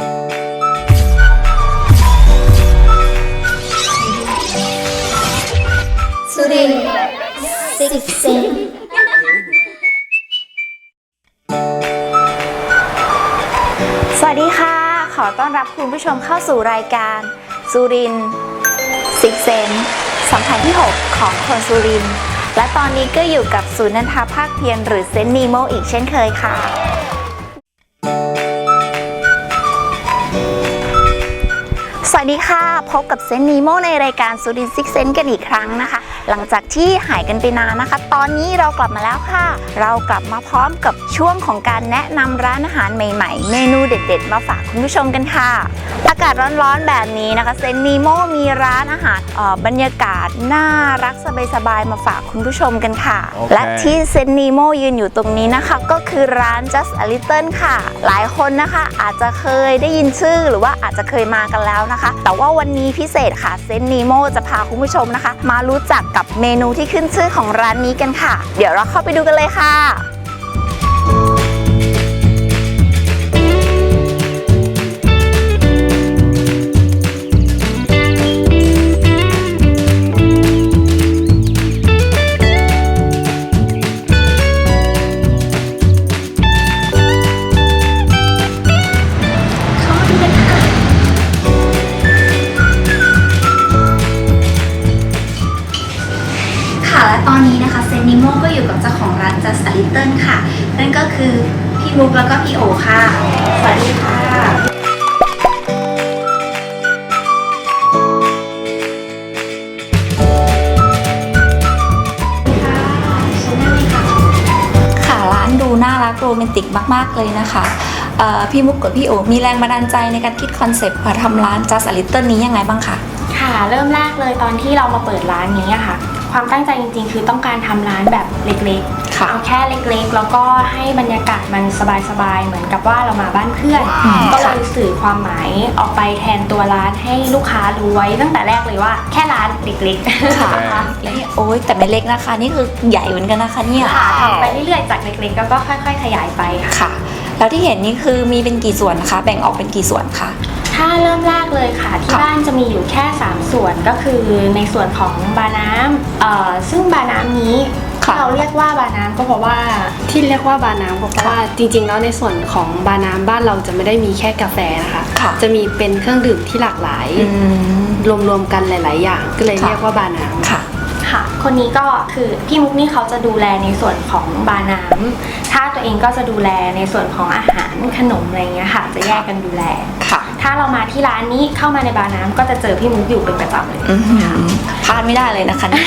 สุรินสิกเซนสวัสดีค่ะ ขอต้อนรับคุณผู้ชมเข้าสู่รายการ สุรินซิกเซนสัมพันธ์ที่ 6 ของคนสุรินและตอนนี้ก็อยู่กับศูนย์นันทาภาคเพียรหรือเซนนีโมอีกเช่นเคยค่ะ สวัสดีค่ะ พบกับเซนนีโมในรายการสุดินซิกเซนกันอีกครั้งนะคะ หลังจากที่หายกันไปนานนะคะ ตอนนี้เรากลับมาแล้วค่ะ เรากลับมาพร้อมกับช่วงของการแนะนำร้านอาหารใหม่ๆ เมนูเด็ด ๆ มาฝากคุณผู้ชมกันค่ะ อากาศร้อนๆแบบนี้นะคะเซนนีโมมีร้านอาหารเอ่อบรรยากาศน่ารักสบายๆมาฝากคุณผู้ชมกันค่ะโอเคและที่เซนนีโมยืนอยู่ตรงนี้นะคะ ก็คือร้าน Just a Little ค่ะ หลายคนนะคะอาจจะเคยได้ยินชื่อหรือว่าอาจจะเคยมากันแล้วนะคะ แต่ว่าวันนี้พิเศษค่ะเซนนีโมจะพาคุณผู้ชมนะคะ มารู้จักกับเมนูที่ขึ้นชื่อของร้านนี้กันค่ะ เดี๋ยวเราเข้าไปดูกันเลยค่ะาน Just a Little ค่ะ นั่นก็คือพี่มุกแล้วก็พี่โอค่ะ สวัสดีค่ะค่ะร้านดูน่ารักโรแมนติกมาก ๆ เลยนะคะเอ่อพี่มุกกับพี่โอมีแรงบันดาลใจในการคิดคอนเซปต์มาทำร้าน Just a Little นี้ยังไงบ้างคะค่ะเริ่มแรกเลยตอนที่เรามาเปิดร้านนี้อะค่ะ ความตั้งใจจริง ๆ คือต้องการทำร้านแบบเล็กๆ ค่ะเอาแค่เล็กๆ แล้วก็ให้บรรยากาศมันสบายๆ เหมือนกับว่าเรามาบ้านเพื่อนอืมก็เลยสื่อความหมายออกไปแทนตัวร้านให้ลูกค้ารู้ไว้ตั้งแต่แรกเลยว่าแค่ร้านเล็กๆค่ะนะคะนี่โอ้ยแต่ไม่เล็กนะคะ นี่คือใหญ่เหมือนกันนะคะเนี่ยค่ะทำไปเรื่อยๆจากเล็กๆแล้วก็ค่อย ๆ ขยายไปค่ะ ค่ะ แล้วที่เห็นนี่คือมีเป็นกี่ส่วนนะคะ แบ่งออกเป็นกี่ส่วนคะ ถ้าเริ่มแรกเลยค่ะที่ค่ะบ้านจะมีอยู่แค่ 3 ส่วนก็คือในส่วนของบาน้ำเอ่อซึ่งบาน้ำนี้ ที่เราเรียกว่าบาน้ำก็เพราะว่า ที่เรียกว่าบาน้ำเพราะว่าจริงๆ แล้วในส่วนของบาน้ำบ้านเราจะไม่ได้มีแค่กาแฟนะคะ ค่ะ จะมีเป็นเครื่องดื่มที่หลากหลาย อืม รวมๆกันหลาย ๆ อย่าง ก็เลยค่ะ เรียกว่าบาน้ำ ค่ะ ค่ะ คนนี้ก็คือพี่มุกนี่เขาจะดูแลในส่วนของบาน้ำถ้าตัวเองก็จะดูแลในส่วนของอาหารขนมอะไรเงี้ยค่ะ จะแยกกันดูแล ค่ะ ถ้าเรามาที่ร้านนี้เข้ามาในบาน้ำก็จะเจอพี่มุกอยู่เป็นประจำเลย อืมพลาดไม่ได้เลยนะคะเนี่ย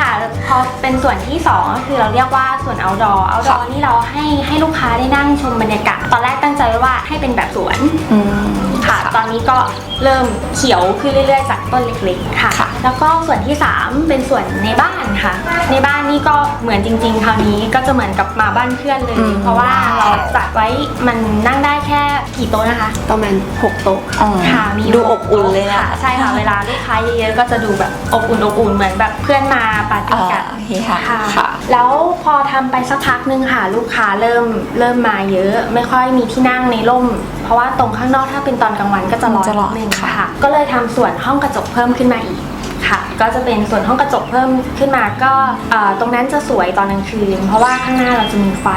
ค่ะพอเป็นส่วนที่สองก็คือเราเรียกว่าส่วน outdoor outdoor นี่เราให้ให้ลูกค้าได้นั่งชมบรรยากาศ ตอนแรกตั้งใจไว้ว่าให้เป็นแบบสวน อืม ค่ะตอนนี้ก็เริ่มเขียวขึ้นเรื่อยๆ จากต้นเล็กๆ ค่ะ ค่ะ แล้วก็ส่วนที่ 3 เป็นส่วนในบ้านค่ะ ในบ้านนี่ก็เหมือนจริงๆ คราวนี้ก็จะเหมือนกับมาบ้านเพื่อนเลย เพราะว่าเราจัดไว้มันนั่งได้แค่กี่โต๊ะนะคะ ประมาณ6 โต๊ะอ๋อค่ะมีดูอบอุ่นเลยนะ ค่ะใช่ค่ะเวลาลูกค้าเยอะๆก็จะดูแบบอบอุ่นอบอุ่นเหมือนแบบเพื่อนมาปาร์ตี้กันอ่าเฮฮาค่ะ ค่ะ แล้วพอทำไปสักพักนึงค่ะ ลูกค้าเริ่มเริ่มมาเยอะ ไม่ค่อยมีที่นั่งในร่ม เพราะว่าตรงข้างนอกถ้าเป็นตอนกลางวันก็จะร้อนจะร้อนนิดนึงค่ะ ค่ะ ก็เลยทำส่วนห้องกระจกเพิ่มขึ้นมาอีกค่ะ ก็จะเป็นส่วนห้องกระจกเพิ่มขึ้นมาก็เอ่อตรงนั้นจะสวยตอนกลางคืน เพราะว่าข้างหน้าเราจะมีไฟ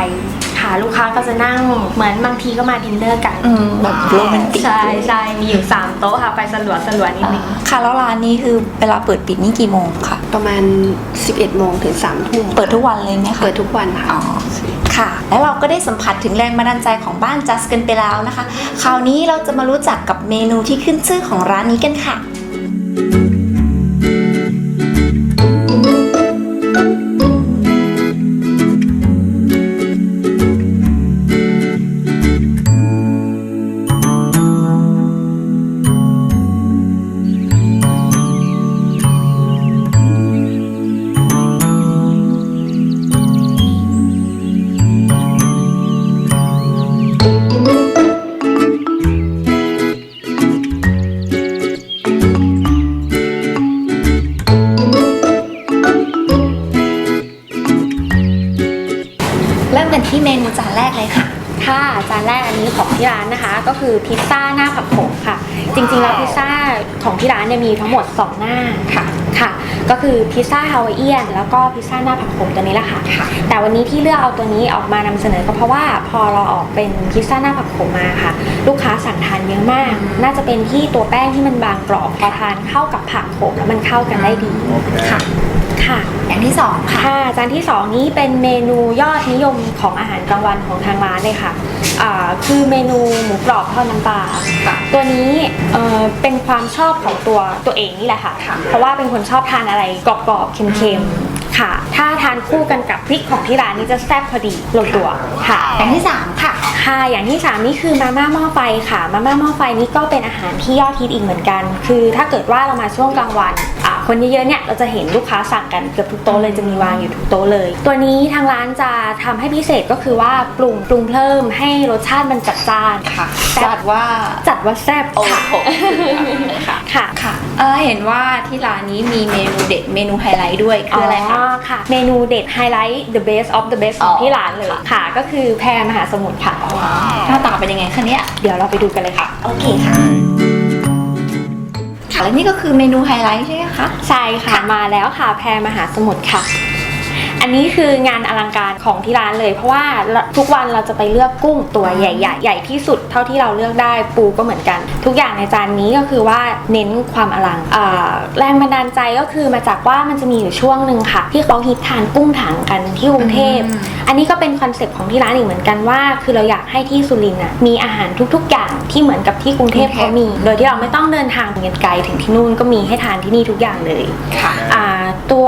ค่ะลูกค้าก็จะนั่งเหมือนบางทีก็มาดินเนอร์กันอืมแบบโรแมนติกใช่ใช่มีอยู่สามโต๊ะค่ะไฟสลัวสลัวนิดนึงค่ะแล้วร้านนี้คือเวลาเปิดปิดนี่กี่โมงคะประมาณ 11โมงถึง3ทุ่มเปิดทุกวันเลยไหมคะเปิดทุกวันค่ะอ๋อค่ะ แล้วเราก็ได้สัมผัสถึงแรงบันดาลใจของบ้านจัสกันไปแล้วนะคะ คราวนี้เราจะมารู้จักกับเมนูที่ขึ้นชื่อของร้านนี้กันค่ะเริ่มกันที่เมนูจานแรกเลยค่ะ ร้านนะคะ ก็คือพิซซ่าหน้าผักโขมค่ะ จริงๆแล้วพิซซ่าของที่ร้านเนี่ยมีทั้งหมด 2 หน้าค่ะค่ะก็คือพิซซ่าฮาวายเอียนแล้วก็พิซซ่าหน้าผักโขมตัวนี้แหละค่ะ แต่วันนี้ที่เลือกเอาตัวนี้ออกมานำเสนอก็เพราะว่าพอเราออกเป็นพิซซ่าหน้าผักโขมมาค่ะ ลูกค้าสั่งทานเยอะมาก น่าจะเป็นที่ตัวแป้งที่มันบางกรอบพอทานเข้ากับผักโขมแล้วมันเข้ากันได้ดีค่ะ ค่ะ อย่างที่สองค่ะค่ะจานที่ 2 นี้เป็นเมนูยอดนิยมของอาหารกลางวันของทางร้านเลยค่ะอ่าคือเมนูหมูกรอบทอดน้ำปลาค่ะ ตัวนี้เอ่อเป็นความชอบของตัวตัวเองนี่แหละค่ะเพราะว่าเป็นคนชอบทานอะไรกรอบๆเค็มๆค่ะ ถ้าทานคู่กันกับพริกของที่ร้านนี้จะแซ่บพอดีลงตัวค่ะ อย่างที่สามค่ะ ค่ะ อย่างที่ 3 นี่คือมาม่าหม้อไฟค่ะ มาม่าหม้อไฟนี่ก็เป็นอาหารที่ยอดฮิตอีกเหมือนกัน คือถ้าเกิดว่าเรามาช่วงกลางวันอ่าคนเยอะๆเนี่ยเราจะเห็นลูกค้าสั่งกันเกือบทุกโต๊ะเลยจะมีวางอยู่ทุกโต๊ะเลย ตัวนี้ทางร้านจะทำให้พิเศษก็คือว่าปรุงปรุงเพิ่มให้รสชาติมันจัดจ้านค่ะแซ่บจัดว่าจัดว่าแซ่บโอ้ค่ะโหค่ะค่ะค่ะเออเห็นว่าที่ร้านนี้มีเมนูเด็ดเมนูไฮไลท์ด้วยคืออะไรคะค่ะเมนูเด็ดไฮไลท์ the best of the best อ๋ขอองที่ร้านเลยค่ะ ก็คือแพรมหาสมุทรค่ะหน้าตาเป็นยังไงคะเนี่ยเดี๋ยวเราไปดูกันเลยค่ะ โอเคค่ะค่ะ และนี่ก็คือเมนูไฮไลท์ใช่ไหมคะ ใช่ค่ะมาแล้วค่ะแพรมหาสมุทรค่ะ อันนี้คืองานอลังการของที่ร้านเลย เพราะว่าทุกวันเราจะไปเลือกกุ้งตัวใหญ่ๆใหญ่ที่สุดเท่าที่เราเลือกได้ปูก็เหมือนกัน ทุกอย่างในจานนี้ก็คือว่าเน้นความอลังอ่าแรงบันดาลใจก็คือมาจากว่ามันจะมีอยู่ช่วงหนึ่งค่ะ ที่เขาฮิตทานกุ้งถังกันที่กรุงเทพอืมอันนี้ก็เป็นคอนเซ็ปต์ของที่ร้านอีกเหมือนกันว่า คือเราอยากให้ที่สุรินทร์น่ะมีอาหารทุกๆ อย่างที่เหมือนกับที่กรุงเทพเขามี โดยที่เราไม่ต้องเดินทางไปไกลถึงที่นู่นก็มีให้ทานที่นี่ทุกอย่างเลยค่ะอ่าตัว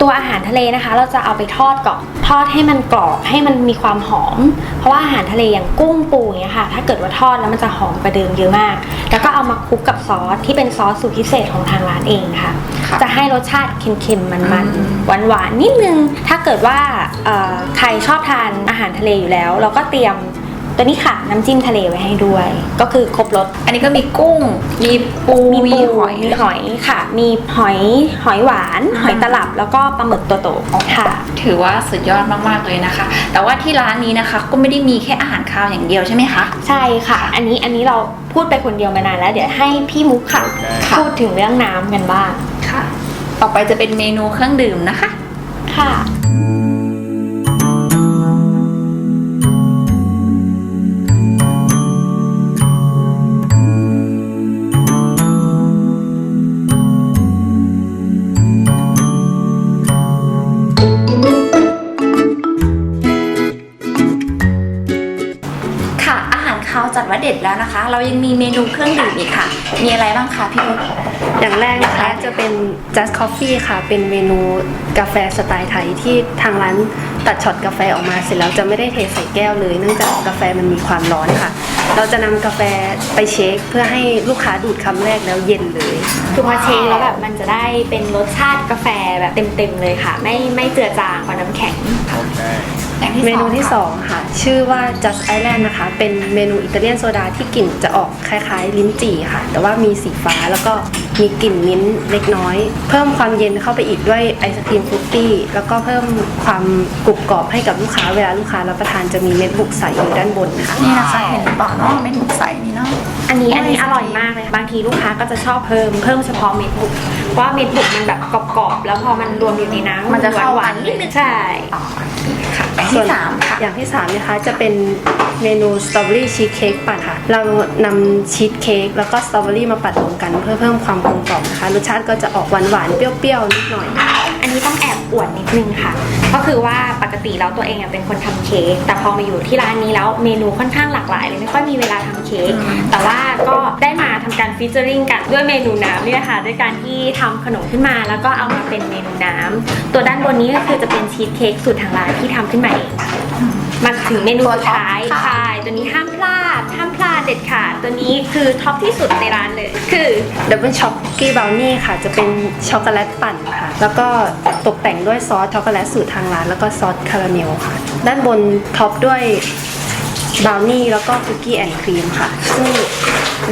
ตัวอาหารทะเลนะคะ เราจะเอาไปทอดก่อนทอดให้มันกรอบให้มันมีความหอม เพราะว่าอาหารทะเลอย่างกุ้งปูอย่างเงี้ยค่ะ ถ้าเกิดว่าทอดแล้วมันจะหอมกว่าเดิมเยอะมาก แล้วก็เอามาคลุกกับซอสที่เป็นซอสสูตรพิเศษของทางร้านเองค่ะค่ะจะให้รสชาติเค็มๆมันอืมๆหวานๆนิดนึง ถ้าเกิดว่าเอ่อใครชอบทานอาหารทะเลอยู่แล้ว เราก็เตรียม ตัวนี้ค่ะน้ำจิ้มทะเลไว้ให้ด้วย ก็คือครบรสอันนี้ก็มีกุ้ง มีปูมีมีปูหอยมีหอยค่ะ มีหอยหอยหวาน หอยตลับแล้วก็ปลาหมึกตัวโตค่ะ ถือว่าสุดยอดมากๆเลยนะคะ แต่ว่าที่ร้านนี้นะคะ ก็ไม่ได้มีแค่อาหารคาวอย่างเดียวใช่ไหมคะใช่ค่ะ อันนี้อันนี้เราพูดไปคนเดียวมานานแล้ว เดี๋ยวให้พี่มุกค่ะค่ะพูดถึงเรื่องน้ำกันบ้างค่ะ ต่อไปจะเป็นเมนูเครื่องดื่มนะคะ ค่ะค่ะ เด็ดแล้วนะคะ เรายังมีเมนูเครื่องดื่มอีกค่ะ มีอะไรบ้างคะพี่มุกอย่างแรกนะคะจะเป็น just coffee ค่ะ เป็นเมนูกาแฟสไตล์ไทยที่ทางร้านตัดช็อตกาแฟออกมาเสร็จแล้วจะไม่ได้เทใส่แก้วเลย เนื่องจากกาแฟมันมีความร้อนค่ะ เราจะนำกาแฟไปเชคเพื่อให้ลูกค้าดูดคำแรกแล้วเย็นเลยคือพอเชคแล้วแบบมันจะได้เป็นรสชาติกาแฟแบบเต็มๆเลยค่ะ ไม่ไม่เจือจางกว่าน้ำแข็ง อย่างที่เมนูที่ สอง2 ค่ะ ชื่อว่า just island นะคะ เป็นเมนูอิตาเลียนโซดาที่กลิ่นจะออกคล้ายๆ ลิ้นจี่ค่ะ แต่ว่ามีสีฟ้าแล้วก็มีกลิ่นมิ้นท์เล็กน้อย เพิ่มความเย็นเข้าไปอีกด้วยไอศครีมฟรุตตี้แล้วก็เพิ่มความกรุบกรอบให้กับลูกค้าเวลาลูกค้ารับประทานจะมีเม็ดบุกใสอยู่ด้านบนนะคะ นี่นะคะเห็นหรือเปล่าเนาะเม็ดหมูใสนี่เนาะ อันนี้อันนี้โอ้ยอร่อยมากเลยค่ะบางทีลูกค้าก็จะชอบเพิ่มเพิ่มเฉพาะเม็ดบุกเพราะว่าเม็ดบุกมันแบบกรอบๆแล้วพอมันรวมอยู่ในน้ำมันจะเข้าหวากันนๆนิดนึง ใช่ อ๋อโอเคค่ะอย่างที่สามค่ะอย่างที่3นะคะจะเป็นเมนูสตรอเบอรี่ชีสเค้กปั่นค่ะ เรานำชีสเค้กแล้วก็สตรอเบอรี่มาปั่นรวมกันเพื่อเพิ่มความกลมกล่อมนะคะรสชาติก็จะออกหวานๆเปรี้ยวๆนิดหน่อยอั นนี้ต้องแอบอวดนิดนึงค่ะ ก็คือว่าปกติแล้วตัวเองอะเป็นคนทำเค้กแต่พอมาอยู่ที่ร้านนี้แล้วเมนูค่อนข้างหลากหลายเลยไม่ค่อยมีเวลาทำเค้กแต่ว่าก็ได้มาทำการฟีเจอริงกันด้วยเมนูน้ำเนี่ยค่ะด้วยการที่ทำขนมขึ้นมาแล้วก็เอามาเป็นเมนูน้ำตัวด้านบนนี้ก็คือจะเป็นชีสเค้กสูตรทางร้านที่ทำขึ้นมาเองมาถึงเมนูสุดท้ายตัวท็อปค่ะใช่ตัวนี้ห้ามพลาดห้ามพลาด เด็ดขาดตัวนี้คือท็อปที่สุดในร้านเลย คือดับเบิลช็อกกี้บราวนี่ค่ะ จะเป็นช็อกโกแลตปั่นค่ะ แล้วก็ตกแต่งด้วยซอสช็อกโกแลตสูตรทางร้าน แล้วก็ซอสคาราเมลค่ะ ด้านบนท็อปด้วยบราวนี่แล้วก็คุกกี้แอนด์ครีมค่ะ ซึ่ง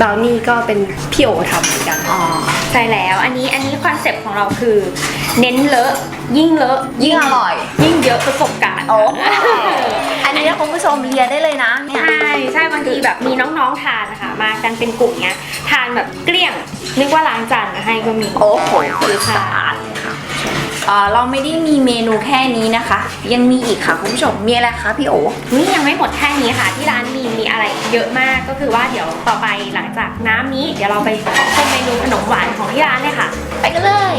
บราวนี่ก็เป็นพี่โอทำเหมือนกัน อ๋อ ใช่แล้ว อันนี้อันนี้คอนเซปต์ของเราคือ เน้นเลอะ ยิ่งเลอะ ยิ่งอร่อย ยิ่งเยอะประสบการณ์โอ้อั นนี้นี้นะคุณผู้ชมเลียได้เลยนะเนี่ย ใช่ใช่บางทีแบบมีน้องๆทานนะคะมากันเป็นกลุ่มเนี้ยทานแบบเกลี้ยงนึกว่าล้างจานมาให้ก็มีโอ้โหคือสะอาดเลยค่ะเอ่อเราไม่ได้มีเมนูแค่นี้นะคะ ยังมีอีกค่ะคุณผู้ชมมีอะไรคะพี่โอ นี่ยังไม่หมดแค่นี้ค่ะ ที่ร้านมีมีอะไรเยอะมากก็คือว่าเดี๋ยวต่อไปหลังจากน้ำนี้ เดี๋ยวเราไปชมเมนูขนมหวานของที่ร้านเลยค่ะ ไปกันเลย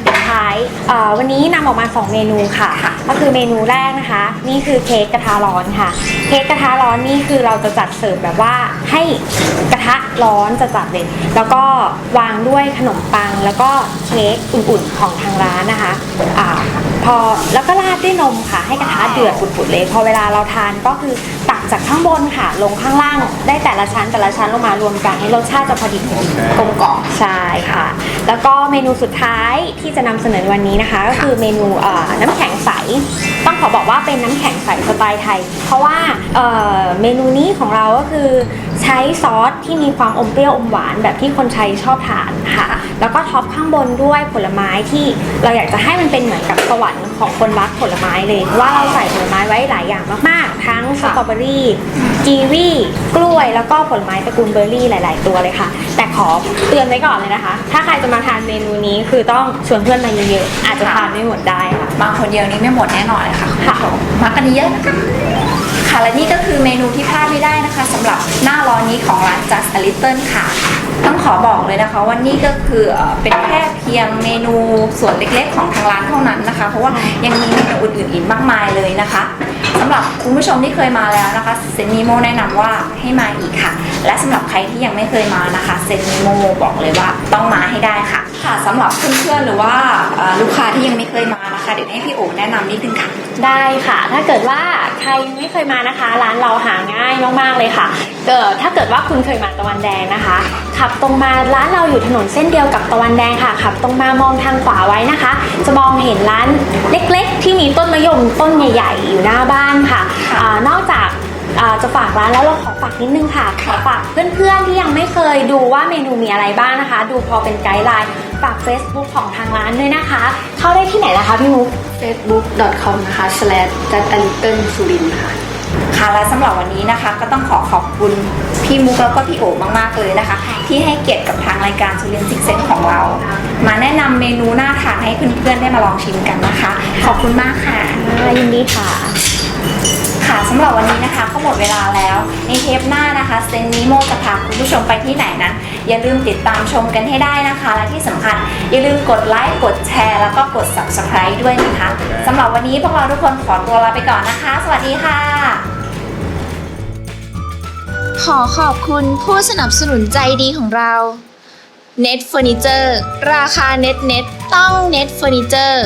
มหวานปิดท้ายอ่าวันนี้นำออกมา 2 เมนูค่ะ ก็คือเมนูแรกนะคะ นี่คือเค้กกระทะร้อนค่ะ เค้กกระทะร้อนนี่คือเราจะจัดเสิร์ฟแบบว่าให้กระทะร้อนจะจัดเลยแล้วก็วางด้วยขนมปัง แล้วก็เค้กอุ่นๆของทางร้านนะคะอ่าพอแล้วก็ราดด้วยนมค่ะ ให้กระทะเดือดปุดๆเลย พอเวลาเราทานก็คือ จากข้างบนค่ะ ลงข้างล่างได้แต่ละชั้นแต่ละชั้นลงมารวมกันให้รสชาติจะพอดีกลมกล่อมใช่ค่ะ แล้วก็เมนูสุดท้ายที่จะนำเสนอในวันนี้นะคะ ก็คือเมนูเอ่อน้ำแข็งใส ต้องขอบอกว่าเป็นน้ำแข็งใสสไตล์ไทย เพราะว่าเอ่อเมนูนี้ของเราก็คือใช้ซอสที่มีความอมเปรี้ยวอมหวานแบบที่คนไทยชอบทานค่ะ แล้วก็ท็อปข้างบนด้วยผลไม้ที่เราอยากจะให้มันเป็นเหมือนกับสวรรค์ของคนรักผลไม้เลยเพราะว่าเราใส่ผลไม้ไว้หลายอย่างมากๆ ทั้งสตรอเบอรี่กีวีกล้วยแล้วก็ผลไม้ตระกูลเบอร์รี่หลาย ๆ ตัวเลยค่ะ แต่ขอเตือนไว้ก่อนเลยนะคะ ถ้าใครจะมาทานเมนูนี้คือต้องชวนเพื่อนมาเยอะๆอาจจะทานไม่หมดได้ค่ะมาคนเดียวนี้ไม่หมดแน่นอนเลยค่ะคุณผู้ชค่ะมมากันเยอะนะคะ ค่ะและนี่ก็คือเมนูที่พลาดไม่ได้นะคะสำหรับหน้าร้อนนี้ของร้าน Just a Little ค่ะ ต้องขอบอกเลยนะคะว่านี่ก็คือเป็นแค่เพียงเมนูส่วนเล็กๆ ของทางร้านเท่านั้นนะคะ เพราะว่ายังมีเมนูอื่นๆอีกมากมายเลยนะคะ สำหรับคุณผู้ชมที่เคยมาแล้วนะคะเซนนิโมแนะนำว่าให้มาอีกค่ะ และสำหรับใครที่ยังไม่เคยมานะคะเซนนิโมบอกเลยว่าต้องมาให้ได้ค่ะ ค่ะสำหรับเพื่อนๆหรือว่าลูกค้าที่ยังไม่เคยมานะคะเดี๋ยวให้พี่โอ๋แนะนำนิดนึงค่ะได้ค่ะ ถ้าเกิดว่าใครยังไม่เคยมานะคะ ร้านเราหาง่ายมากๆเลยค่ะ เกิดถ้าเกิดว่าคุณเคยมาตะวันแดงนะคะ ขับตรงมาร้านเราอยู่ถนนเส้นเดียวกับตะวันแดงค่ะ ขับตรงมามองทางขวาไว้นะคะ จะมองเห็นร้านเล็กๆ ที่มีต้นมะยมต้นใหญ่ๆอยู่หน้าบ้านค่ะอานอกจากอ่าจะฝากร้านแล้วเราขอฝากนิดนึงค่ะ ขอฝากเพื่อนๆที่ยังไม่เคยดูว่าเมนูมีอะไรบ้างนะคะ ดูพอเป็นไกด์ไลน์ ฝาก Facebook ของทางร้านด้วยนะคะ เข้าได้ที่ไหนล่ะคะพี่มุก facebook.com นะคะ slash just a little สุรินค่ะ ค่ะและสำหรับวันนี้นะคะ ก็ต้องขอขอบคุณพี่มุกแล้วก็พี่โอมากๆเลยนะคะ ที่ให้เกียรติกับทางรายการซูเรียนซิกเซนของเรามาแนะนำเมนูน่าทานให้เพื่อนๆได้มาลองชิมกันนะคะ ขอบคุณมากค่ะ ยินดีค่ะ ค่ะสำหรับวันนี้นะคะก็หมดเวลาแล้วในเทปหน้านะคะเซนนิโมจะพาคุณผู้ชมไปที่ไหนนั้นอย่าลืมติดตามชมกันให้ได้นะคะ และที่สำคัญ อย่าลืมกดไลค์กดแชร์ แล้วก็กด subscribe ด้วยนะคะสำหรับวันนี้พวกเราทุกคนขอตัวลาไปก่อนนะคะ สวัสดีค่ะ ขอขอบคุณผู้สนับสนุนใจดีของเรา Net Furniture ราคาเน็ตเน็ตต้อง Net Furniture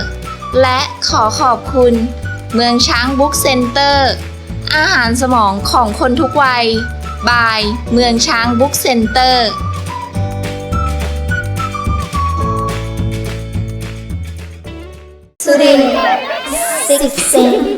และขอขอบคุณ เมืองช้างบุ๊กเซ็นเตอร์ อาหารสมองของคนทุกวัย บาย เมืองช้างบุ๊กเซ็นเตอร์สุรินทร์ซิกเซน